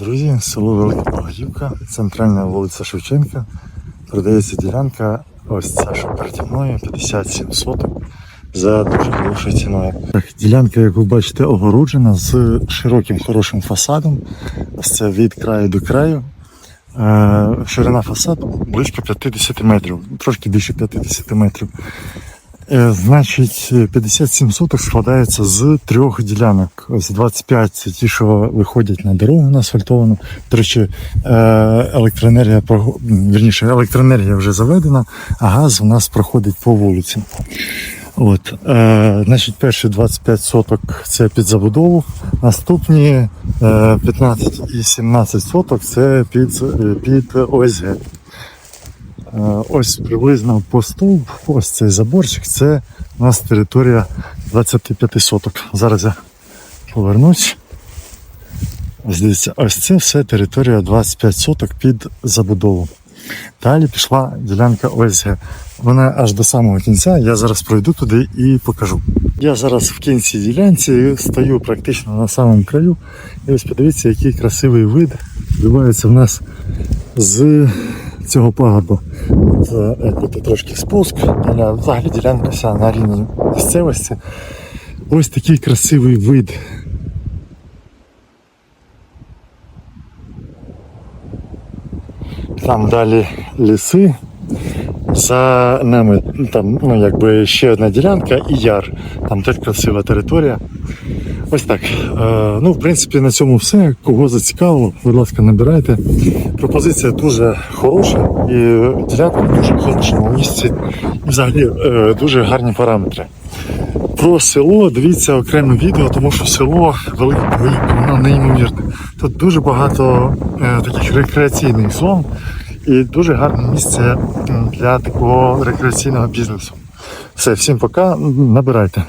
Друзі, село Велика Погадівка, центральна вулиця Шевченка. Продається ділянка, ось ця, що переді мною, 57 соток за дуже хорошою ціною. Ділянка, як ви бачите, огороджена з широким хорошим фасадом. Ось це від краю до краю. Е, Ширина фасаду близько 50 метрів, трошки більше 50 метрів. Е, Значить, 57 соток складається з трьох ділянок. Ось 25 це ті, що виходять на дорогу на асфальтовану. До речі, е, електроенергія вірніше, електроенергія вже заведена, а газ у нас проходить по вулиці. От, е, значить, перші 25 соток це під забудову, наступні е, 15 і 17 соток це під, е, під ОСГ. Е, Ось приблизно по стовп, ось цей заборчик, це у нас територія 25 соток. Зараз я повернусь. Ось дивіться, ось це все територія 25 соток під забудову. Далі пішла ділянка ОСГ. Вона аж до самого кінця. Я зараз пройду туди і покажу. Я зараз в кінці ділянці стою практично на самому краю. І ось подивіться, який красивий вид відбувається в нас з цього пагорба. Це якби трошки спуск, далі взагалі ділянка вся на рівні місцевості. Ось такий красивий вид. Там далі ліси. За нами там ну, якби ще одна ділянка і яр. Там теж красива територія. Ось так. Е, ну, в принципі, на цьому все. Кого зацікавило, будь ласка, набирайте. Пропозиція дуже хороша і ділянка в дуже хорошому місці. І взагалі е, дуже гарні параметри. Про село дивіться окреме відео, тому що село Велика Погоївка, воно неймовірне. Тут дуже багато е, таких рекреаційних зон і дуже гарне місце для такого рекреаційного бізнесу. Все, всім пока, набирайте.